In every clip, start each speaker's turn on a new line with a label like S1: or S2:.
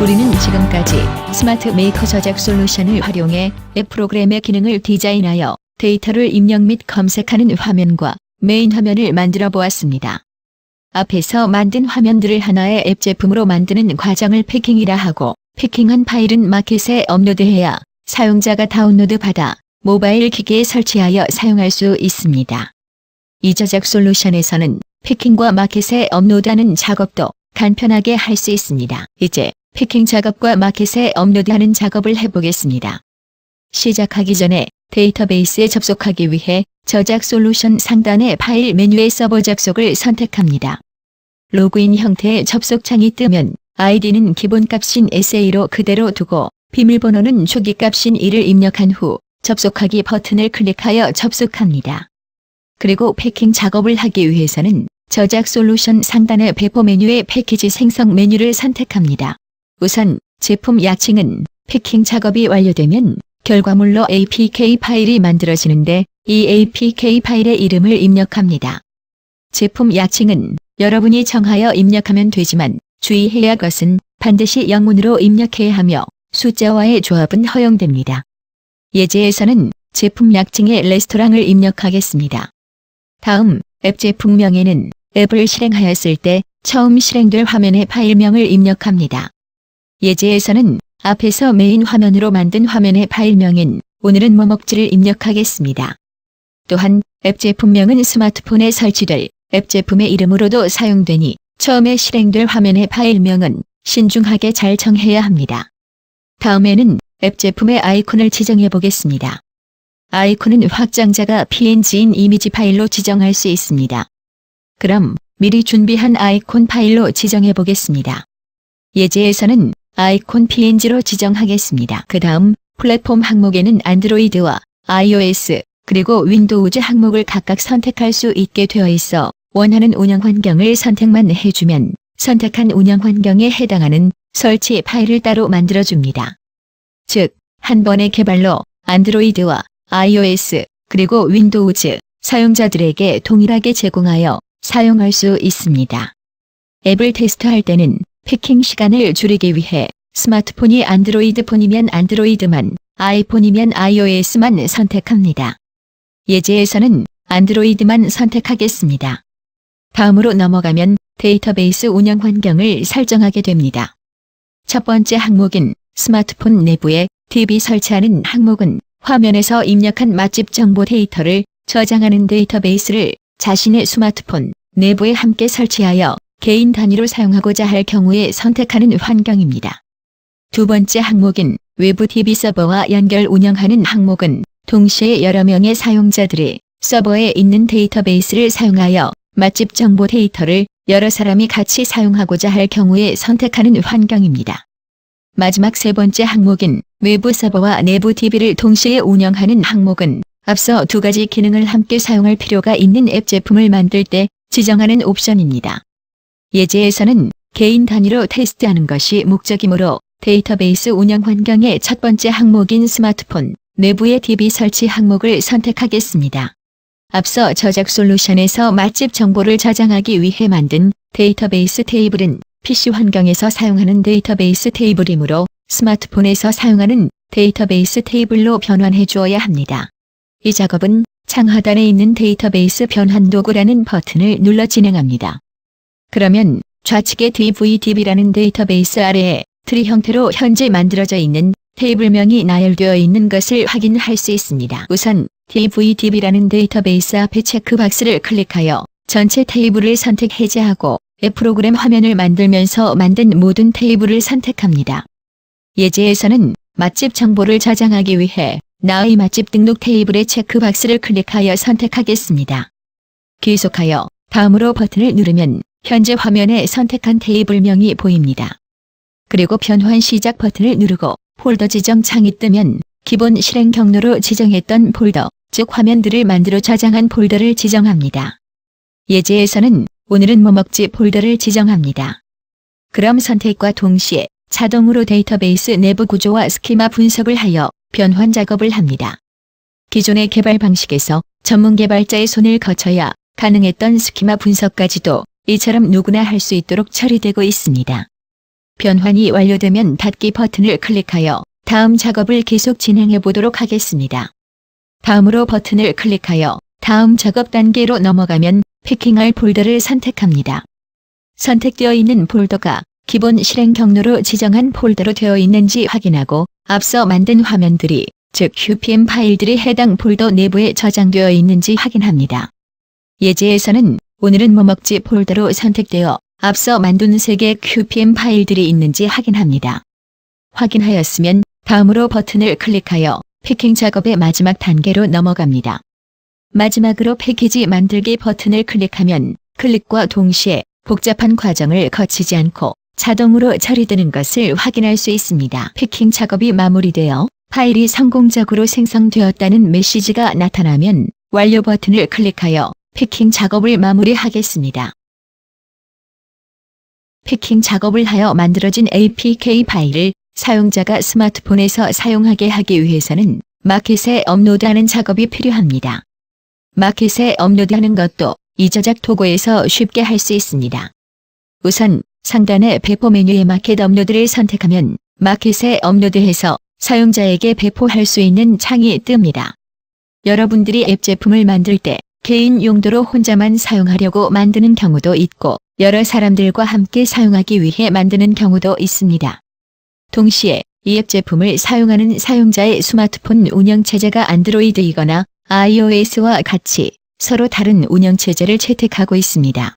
S1: 우리는 지금까지 스마트 메이커 저작 솔루션을 활용해 앱 프로그램의 기능을 디자인하여 데이터를 입력 및 검색하는 화면과 메인 화면을 만들어 보았습니다. 앞에서 만든 화면들을 하나의 앱 제품으로 만드는 과정을 패킹이라 하고 패킹한 파일은 마켓에 업로드해야 사용자가 다운로드 받아 모바일 기기에 설치하여 사용할 수 있습니다. 이 저작 솔루션에서는 패킹과 마켓에 업로드하는 작업도 간편하게 할 수 있습니다. 이제 패킹 작업과 마켓에 업로드하는 작업을 해보겠습니다. 시작하기 전에 데이터베이스에 접속하기 위해 저작 솔루션 상단의 파일 메뉴의 서버 접속을 선택합니다. 로그인 형태의 접속창이 뜨면 아이디는 기본값인 SA로 그대로 두고 비밀번호는 초기값인 1을 입력한 후 접속하기 버튼을 클릭하여 접속합니다. 그리고 패킹 작업을 하기 위해서는 저작 솔루션 상단의 배포 메뉴의 패키지 생성 메뉴를 선택합니다. 우선 제품 약칭은 패킹 작업이 완료되면 결과물로 APK 파일이 만들어지는데 이 APK 파일의 이름을 입력합니다. 제품 약칭은 여러분이 정하여 입력하면 되지만 주의해야 할 것은 반드시 영문으로 입력해야 하며 숫자와의 조합은 허용됩니다. 예제에서는 제품 약칭의 레스토랑을 입력하겠습니다. 다음 앱 제품명에는 앱을 실행하였을 때 처음 실행될 화면의 파일명을 입력합니다. 예제에서는 앞에서 메인 화면으로 만든 화면의 파일명인 오늘은 뭐 먹지를 입력하겠습니다. 또한 앱 제품명은 스마트폰에 설치될 앱 제품의 이름으로도 사용되니 처음에 실행될 화면의 파일명은 신중하게 잘 정해야 합니다. 다음에는 앱 제품의 아이콘을 지정해 보겠습니다. 아이콘은 확장자가 PNG인 이미지 파일로 지정할 수 있습니다. 그럼 미리 준비한 아이콘 파일로 지정해 보겠습니다. 예제에서는 아이콘 PNG로 지정하겠습니다. 그 다음 플랫폼 항목에는 안드로이드와 iOS 그리고 윈도우즈 항목을 각각 선택할 수 있게 되어 있어 원하는 운영 환경을 선택만 해주면 선택한 운영 환경에 해당하는 설치 파일을 따로 만들어줍니다. 즉, 한 번의 개발로 안드로이드와 iOS 그리고 윈도우즈 사용자들에게 동일하게 제공하여 사용할 수 있습니다. 앱을 테스트할 때는 패킹 시간을 줄이기 위해 스마트폰이 안드로이드 폰이면 안드로이드만, 아이폰이면 iOS만 선택합니다. 예제에서는 안드로이드만 선택하겠습니다. 다음으로 넘어가면 데이터베이스 운영 환경을 설정하게 됩니다. 첫 번째 항목인 스마트폰 내부에 TV 설치하는 항목은 화면에서 입력한 맛집 정보 데이터를 저장하는 데이터베이스를 자신의 스마트폰 내부에 함께 설치하여 개인 단위로 사용하고자 할 경우에 선택하는 환경입니다. 두 번째 항목인 외부 TV 서버와 연결 운영하는 항목은 동시에 여러 명의 사용자들이 서버에 있는 데이터베이스를 사용하여 맛집 정보 데이터를 여러 사람이 같이 사용하고자 할 경우에 선택하는 환경입니다. 마지막 세 번째 항목인 외부 서버와 내부 TV를 동시에 운영하는 항목은 앞서 두 가지 기능을 함께 사용할 필요가 있는 앱 제품을 만들 때 지정하는 옵션입니다. 예제에서는 개인 단위로 테스트하는 것이 목적이므로 데이터베이스 운영 환경의 첫 번째 항목인 스마트폰 내부의 DB 설치 항목을 선택하겠습니다. 앞서 저작 솔루션에서 맛집 정보를 저장하기 위해 만든 데이터베이스 테이블은 PC 환경에서 사용하는 데이터베이스 테이블이므로 스마트폰에서 사용하는 데이터베이스 테이블로 변환해 주어야 합니다. 이 작업은 창 하단에 있는 데이터베이스 변환 도구라는 버튼을 눌러 진행합니다. 그러면 좌측의 DVDB라는 데이터베이스 아래에 트리 형태로 현재 만들어져 있는 테이블명이 나열되어 있는 것을 확인할 수 있습니다. 우선 DVDB라는 데이터베이스 앞에 체크박스를 클릭하여 전체 테이블을 선택 해제하고 앱 프로그램 화면을 만들면서 만든 모든 테이블을 선택합니다. 예제에서는 맛집 정보를 저장하기 위해 나의 맛집 등록 테이블의 체크박스를 클릭하여 선택하겠습니다. 계속하여 다음으로 버튼을 누르면 현재 화면에 선택한 테이블명이 보입니다. 그리고 변환 시작 버튼을 누르고 폴더 지정 창이 뜨면 기본 실행 경로로 지정했던 폴더, 즉 화면들을 만들어 저장한 폴더를 지정합니다. 예제에서는 오늘은 뭐 먹지 폴더를 지정합니다. 그럼 선택과 동시에 자동으로 데이터베이스 내부 구조와 스키마 분석을 하여 변환 작업을 합니다. 기존의 개발 방식에서 전문 개발자의 손을 거쳐야 가능했던 스키마 분석까지도 이처럼 누구나 할 수 있도록 처리되고 있습니다. 변환이 완료되면 닫기 버튼을 클릭하여 다음 작업을 계속 진행해 보도록 하겠습니다. 다음으로 버튼을 클릭하여 다음 작업 단계로 넘어가면 패킹할 폴더를 선택합니다. 선택되어 있는 폴더가 기본 실행 경로로 지정한 폴더로 되어 있는지 확인하고 앞서 만든 화면들이 즉 QPM 파일들이 해당 폴더 내부에 저장되어 있는지 확인합니다. 예제에서는 오늘은 뭐 먹지 폴더로 선택되어 앞서 만든 3개 QPM 파일들이 있는지 확인합니다. 확인하였으면 다음으로 버튼을 클릭하여 패킹 작업의 마지막 단계로 넘어갑니다. 마지막으로 패키지 만들기 버튼을 클릭하면 클릭과 동시에 복잡한 과정을 거치지 않고 자동으로 처리되는 것을 확인할 수 있습니다. 패킹 작업이 마무리되어 파일이 성공적으로 생성되었다는 메시지가 나타나면 완료 버튼을 클릭하여 패킹 작업을 마무리하겠습니다. 패킹 작업을 하여 만들어진 APK 파일을 사용자가 스마트폰에서 사용하게 하기 위해서는 마켓에 업로드하는 작업이 필요합니다. 마켓에 업로드하는 것도 이 저작 도구에서 쉽게 할 수 있습니다. 우선 상단의 배포 메뉴의 마켓 업로드를 선택하면 마켓에 업로드해서 사용자에게 배포할 수 있는 창이 뜹니다. 여러분들이 앱 제품을 만들 때 개인 용도로 혼자만 사용하려고 만드는 경우도 있고 여러 사람들과 함께 사용하기 위해 만드는 경우도 있습니다. 동시에 이 앱 제품을 사용하는 사용자의 스마트폰 운영체제가 안드로이드이거나 iOS와 같이 서로 다른 운영체제를 채택하고 있습니다.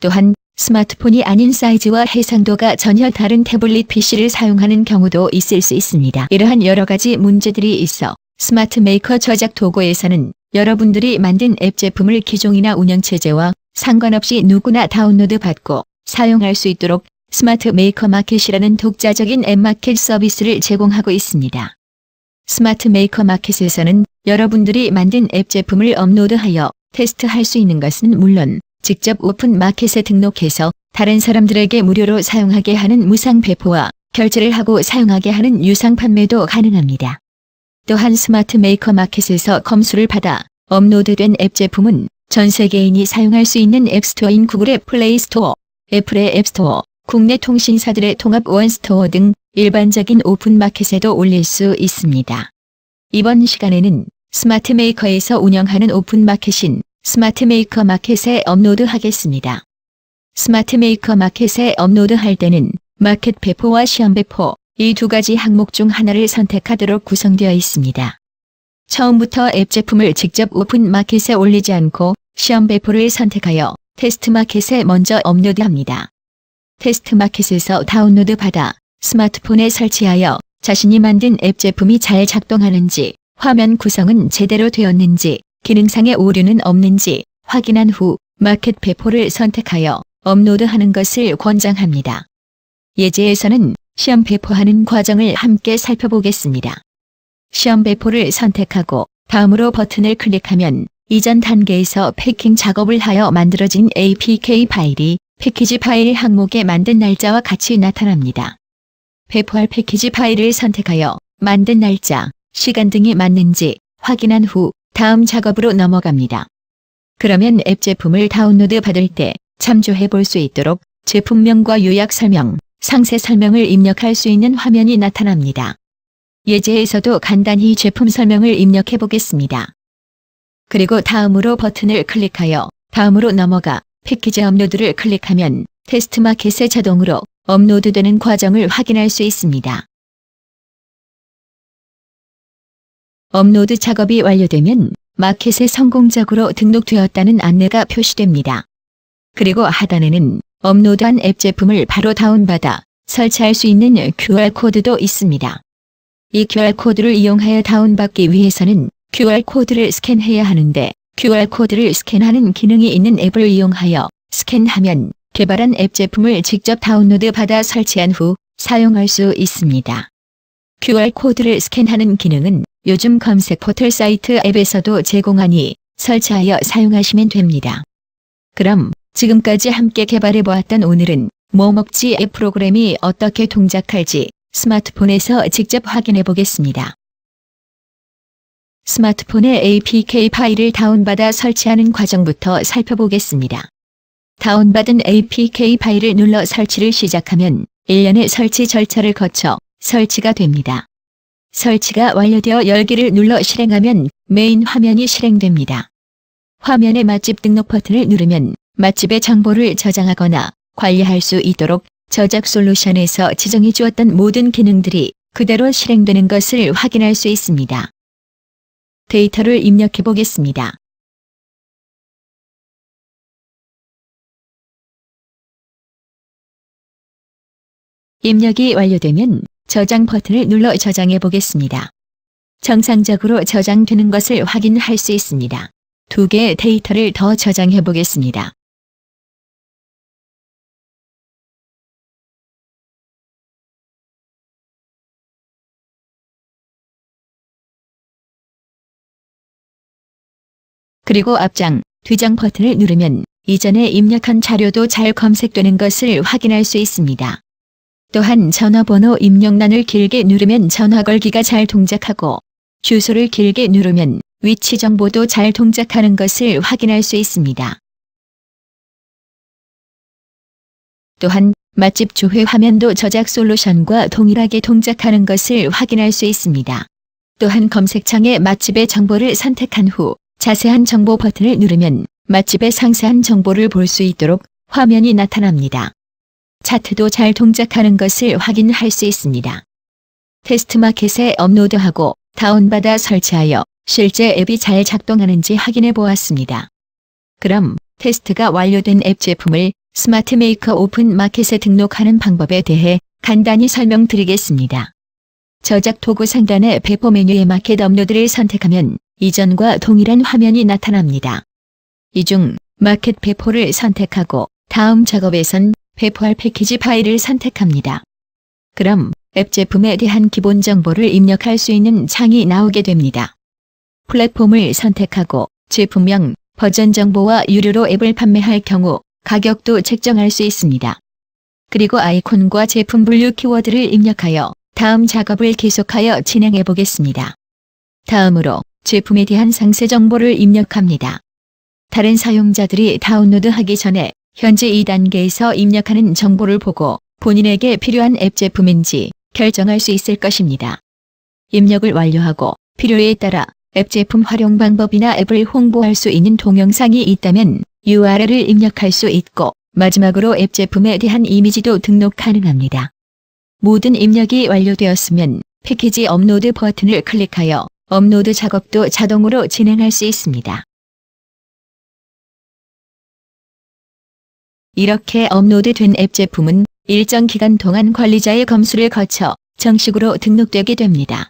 S1: 또한 스마트폰이 아닌 사이즈와 해상도가 전혀 다른 태블릿 PC를 사용하는 경우도 있을 수 있습니다. 이러한 여러 가지 문제들이 있어 스마트 메이커 저작 도구에서는 여러분들이 만든 앱 제품을 기종이나 운영체제와 상관없이 누구나 다운로드 받고 사용할 수 있도록 스마트 메이커 마켓이라는 독자적인 앱 마켓 서비스를 제공하고 있습니다. 스마트 메이커 마켓에서는 여러분들이 만든 앱 제품을 업로드하여 테스트할 수 있는 것은 물론 직접 오픈 마켓에 등록해서 다른 사람들에게 무료로 사용하게 하는 무상 배포와 결제를 하고 사용하게 하는 유상 판매도 가능합니다. 또한 스마트 메이커 마켓에서 검수를 받아 업로드된 앱 제품은 전 세계인이 사용할 수 있는 앱스토어인 구글의 플레이스토어, 애플의 앱스토어, 국내 통신사들의 통합 원스토어 등 일반적인 오픈 마켓에도 올릴 수 있습니다. 이번 시간에는 스마트 메이커에서 운영하는 오픈 마켓인 스마트 메이커 마켓에 업로드 하겠습니다. 스마트 메이커 마켓에 업로드 할 때는 마켓 배포와 시험 배포 이 두 가지 항목 중 하나를 선택하도록 구성되어 있습니다. 처음부터 앱 제품을 직접 오픈 마켓에 올리지 않고 시험 배포를 선택하여 테스트 마켓에 먼저 업로드합니다. 테스트 마켓에서 다운로드 받아 스마트폰에 설치하여 자신이 만든 앱 제품이 잘 작동하는지, 화면 구성은 제대로 되었는지, 기능상의 오류는 없는지 확인한 후 마켓 배포를 선택하여 업로드하는 것을 권장합니다. 예제에서는 시험 배포하는 과정을 함께 살펴보겠습니다. 시험 배포를 선택하고 다음으로 버튼을 클릭하면 이전 단계에서 패킹 작업을 하여 만들어진 APK 파일이 패키지 파일 항목에 만든 날짜와 같이 나타납니다. 배포할 패키지 파일을 선택하여 만든 날짜, 시간 등이 맞는지 확인한 후 다음 작업으로 넘어갑니다. 그러면 앱 제품을 다운로드 받을 때 참조해 볼 수 있도록 제품명과 요약 설명, 상세 설명을 입력할 수 있는 화면이 나타납니다. 예제에서도 간단히 제품 설명을 입력해 보겠습니다. 그리고 다음으로 버튼을 클릭하여 다음으로 넘어가 패키지 업로드를 클릭하면 테스트 마켓에 자동으로 업로드되는 과정을 확인할 수 있습니다. 업로드 작업이 완료되면 마켓에 성공적으로 등록되었다는 안내가 표시됩니다. 그리고 하단에는 업로드한 앱 제품을 바로 다운받아 설치할 수 있는 QR코드도 있습니다. 이 QR코드를 이용하여 다운받기 위해서는 QR코드를 스캔해야 하는데 QR코드를 스캔하는 기능이 있는 앱을 이용하여 스캔하면 개발한 앱 제품을 직접 다운로드 받아 설치한 후 사용할 수 있습니다. QR코드를 스캔하는 기능은 요즘 검색 포털 사이트 앱에서도 제공하니 설치하여 사용하시면 됩니다. 그럼 지금까지 함께 개발해 보았던 오늘은 뭐 먹지 앱 프로그램이 어떻게 동작할지 스마트폰에서 직접 확인해 보겠습니다. 스마트폰에 APK 파일을 다운받아 설치하는 과정부터 살펴보겠습니다. 다운받은 APK 파일을 눌러 설치를 시작하면 일련의 설치 절차를 거쳐 설치가 됩니다. 설치가 완료되어 열기를 눌러 실행하면 메인 화면이 실행됩니다. 화면의 맛집 등록 버튼을 누르면 맛집의 정보를 저장하거나 관리할 수 있도록 저작 솔루션에서 지정해 주었던 모든 기능들이 그대로 실행되는 것을 확인할 수 있습니다. 데이터를 입력해 보겠습니다. 입력이 완료되면 저장 버튼을 눌러 저장해 보겠습니다. 정상적으로 저장되는 것을 확인할 수 있습니다. 두 개의 데이터를 더 저장해 보겠습니다. 그리고 앞장, 뒤장 버튼을 누르면 이전에 입력한 자료도 잘 검색되는 것을 확인할 수 있습니다. 또한 전화번호 입력란을 길게 누르면 전화 걸기가 잘 동작하고 주소를 길게 누르면 위치 정보도 잘 동작하는 것을 확인할 수 있습니다. 또한 맛집 조회 화면도 저작 솔루션과 동일하게 동작하는 것을 확인할 수 있습니다. 또한 검색창에 맛집의 정보를 선택한 후 자세한 정보 버튼을 누르면 맛집의 상세한 정보를 볼 수 있도록 화면이 나타납니다. 차트도 잘 동작하는 것을 확인할 수 있습니다. 테스트 마켓에 업로드하고 다운받아 설치하여 실제 앱이 잘 작동하는지 확인해 보았습니다. 그럼 테스트가 완료된 앱 제품을 스마트 메이커 오픈 마켓에 등록하는 방법에 대해 간단히 설명드리겠습니다. 저작 도구 상단의 배포 메뉴의 마켓 업로드를 선택하면 이전과 동일한 화면이 나타납니다. 이 중 마켓 배포를 선택하고 다음 작업에선 배포할 패키지 파일을 선택합니다. 그럼 앱 제품에 대한 기본 정보를 입력할 수 있는 창이 나오게 됩니다. 플랫폼을 선택하고 제품명, 버전 정보와 유료로 앱을 판매할 경우 가격도 책정할 수 있습니다. 그리고 아이콘과 제품 분류 키워드를 입력하여 다음 작업을 계속하여 진행해 보겠습니다. 다음으로 제품에 대한 상세 정보를 입력합니다. 다른 사용자들이 다운로드하기 전에 현재 2단계에서 입력하는 정보를 보고 본인에게 필요한 앱 제품인지 결정할 수 있을 것입니다. 입력을 완료하고 필요에 따라 앱 제품 활용 방법이나 앱을 홍보할 수 있는 동영상이 있다면 URL을 입력할 수 있고 마지막으로 앱 제품에 대한 이미지도 등록 가능합니다. 모든 입력이 완료되었으면 패키지 업로드 버튼을 클릭하여 업로드 작업도 자동으로 진행할 수 있습니다. 이렇게 업로드된 앱 제품은 일정 기간 동안 관리자의 검수를 거쳐 정식으로 등록되게 됩니다.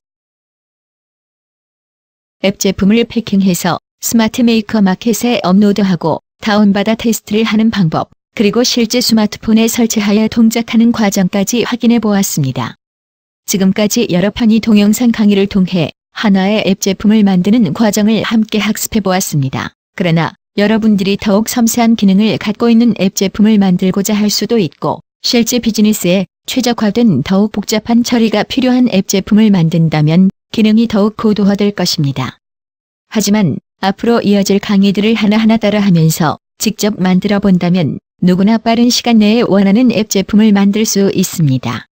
S1: 앱 제품을 패킹해서 스마트 메이커 마켓에 업로드하고 다운받아 테스트를 하는 방법, 그리고 실제 스마트폰에 설치하여 동작하는 과정까지 확인해 보았습니다. 지금까지 여러 편의 동영상 강의를 통해 하나의 앱 제품을 만드는 과정을 함께 학습해 보았습니다. 그러나 여러분들이 더욱 섬세한 기능을 갖고 있는 앱 제품을 만들고자 할 수도 있고 실제 비즈니스에 최적화된 더욱 복잡한 처리가 필요한 앱 제품을 만든다면 기능이 더욱 고도화될 것입니다. 하지만 앞으로 이어질 강의들을 하나하나 따라하면서 직접 만들어 본다면 누구나 빠른 시간 내에 원하는 앱 제품을 만들 수 있습니다.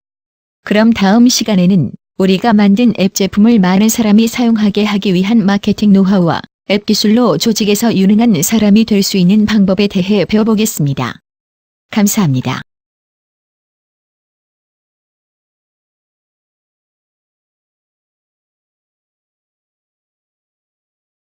S1: 그럼 다음 시간에는 우리가 만든 앱 제품을 많은 사람이 사용하게 하기 위한 마케팅 노하우와 앱 기술로 조직에서 유능한 사람이 될 수 있는 방법에 대해 배워보겠습니다. 감사합니다.